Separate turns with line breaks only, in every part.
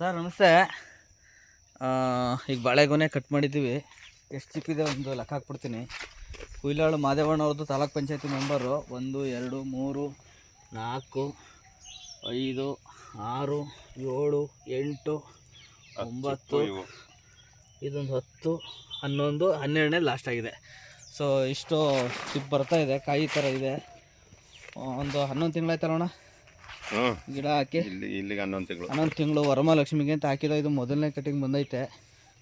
Sir ನಮಸ್ತೆ. ಈಗ ಬಾಳೆಗೊನೆ ಕಟ್ ಮಾಡಿದ್ದೀವಿ. ಎಷ್ಟು ಚಿಪ್ಪಿದೆ ಒಂದು ಲೆಕ್ಕ ಹಾಕ್ಬಿಡ್ತೀನಿ. ಕುಯ್ಲಾಳು ಮಾದೇವಣ್ಣವ್ರದ್ದು ತಾಲೂಕ್ ಪಂಚಾಯತಿ ಮೆಂಬರು ಒಂದು ಎರಡು ಮೂರು ನಾಲ್ಕು ಐದು ಆರು ಏಳು ಎಂಟು ಒಂಬತ್ತು ಇದೊಂದು ಹತ್ತು ಹನ್ನೊಂದು ಹನ್ನೆರಡನೇ ಲಾಸ್ಟ್ ಆಗಿದೆ. ಸೊ ಇಷ್ಟು ಚಿಪ್ ಬರ್ತಾ ಇದೆ ಕಾಯಿ ಥರ ಇದೆ. ಒಂದು ಹನ್ನೊಂದು ತಿಂಗಳಾಯ್ತಲ್ಲ ಅಣ್ಣ? ಗಿಡ ಹಾಕಿ.
ಇಲ್ಲಿ ಇಲ್ಲಿಗೆ ಹನ್ನೊಂದು ತಿಂಗಳು.
ಹನ್ನೊಂದು ತಿಂಗಳು ವರಮಹಾಲಕ್ಷ್ಮಿಗೆ ಅಂತ ಹಾಕಿರೋ ಇದು ಮೊದಲನೇ ಕಟಿಂಗ್ ಬಂದೈತೆ.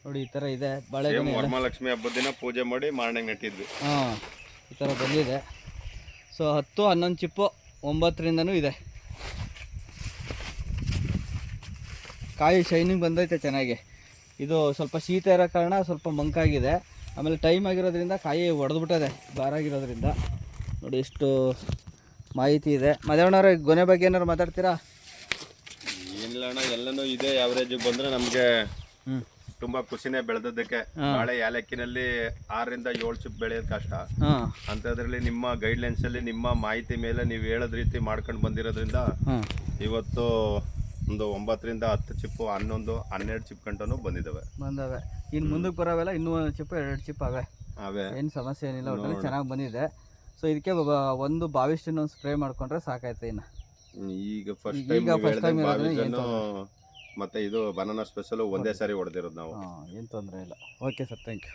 ನೋಡಿ ಈ ಥರ ಇದೆ. ಬಾಳೆ
ವರಮಹಾಲಕ್ಷ್ಮಿ ಹಬ್ಬದ ದಿನ ಪೂಜೆ ಮಾಡಿ ಮಾರನೆಗೆ ನೆಟ್ಟಿದ್ವಿ.
ಹಾಂ ಈ ಥರ ಬಂದಿದೆ. ಸೊ ಹತ್ತು ಹನ್ನೊಂದು ಚಿಪ್ಪು ಒಂಬತ್ತರಿಂದನೂ ಇದೆ. ಕಾಯಿ ಶೈನಿಂಗ್ ಬಂದೈತೆ ಚೆನ್ನಾಗಿ. ಇದು ಸ್ವಲ್ಪ ಶೀತ ಇರೋ ಕಾರಣ ಸ್ವಲ್ಪ ಮಂಕಾಗಿದೆ ಆಮೇಲೆ ಟೈಮ್ ಆಗಿರೋದ್ರಿಂದ ಕಾಯಿ ಒಡೆದ್ಬಿಟ್ಟದೆ ಬಾರಾಗಿರೋದ್ರಿಂದ ನೋಡಿ ಎಷ್ಟು ಮಾಹಿತಿ ಇದೆ. ಮದೇವಣ್ಣವ್ರೆ ಗೊನೆ ಬಗ್ಗೆ ಏನಾರು ಮಾತಾಡ್ತೀರಾ?
ಏನಿಲ್ಲ ಅಣ್ಣ ಎಲ್ಲನೂ ಇದೆ. ಯಾವ್ರೇಜಿಗೆ ಬಂದ್ರೆ ನಮ್ಗೆ ತುಂಬಾ ಖುಷಿನೇ ಬೆಳೆದದ್ದಕ್ಕೆ.
ನಾಳೆ
ಬಾಳೆ ಯಾಲಕ್ಕಿನಲ್ಲಿ ಆರರಿಂದ ಏಳು ಚಿಪ್ ಬೆಳೆಯೋದು ಕಷ್ಟ. ಅಂತದ್ರಲ್ಲಿ ನಿಮ್ಮ ಗೈಡ್ಲೈನ್ಸ್ ಅಲ್ಲಿ ನಿಮ್ಮ ಮಾಹಿತಿ ಮೇಲೆ ನೀವು ಹೇಳೋದ್ ರೀತಿ ಮಾಡ್ಕೊಂಡು ಬಂದಿರೋದ್ರಿಂದ ಇವತ್ತು ಒಂದು ಒಂಬತ್ತರಿಂದ ಹತ್ತು ಚಿಪ್ಪು ಹನ್ನೊಂದು ಹನ್ನೆರಡು ಚಿಪ್ ಗಂಟನೂ ಬಂದಿದ್ದಾವೆ
ಬಂದವೆ. ಇನ್ನು ಮುಂದಕ್ಕೆ ಬರೋವೆಲ್ಲ ಇನ್ನೂ ಒಂದು ಚಿಪ್ಪು ಎರಡು ಚಿಪ್ ಅವೆ.
ಅವೇ.
ಏನು ಸಮಸ್ಯೆ ಏನಿಲ್ಲ ಒಟ್ಟಲ್ಲಿ ಚೆನ್ನಾಗಿ ಬಂದಿದೆ. ಸೊ ಇದಕ್ಕೆ ಒಂದು ಬಾವಿಷ್ಟು ಒಂದು ಸ್ಪ್ರೇ ಮಾಡ್ಕೊಂಡ್ರೆ ಸಾಕಾಯ್ತು ಇನ್ನು.
ಈಗ ಫಸ್ಟ್
ಈಗ
ಟೈಮ್
first time ಇರೋದ್ರಿಂದ ಏನ್
ಮತ್ತೆ ಇದು ಬನಾನಾ ಸ್ಪೆಷಲ್ ಒಂದೇ ಸಾರಿ ಹೊಡೆದಿರೋದು ನಾವು.
ಏನು ತೊಂದರೆ ಇಲ್ಲ. Okay sir thank you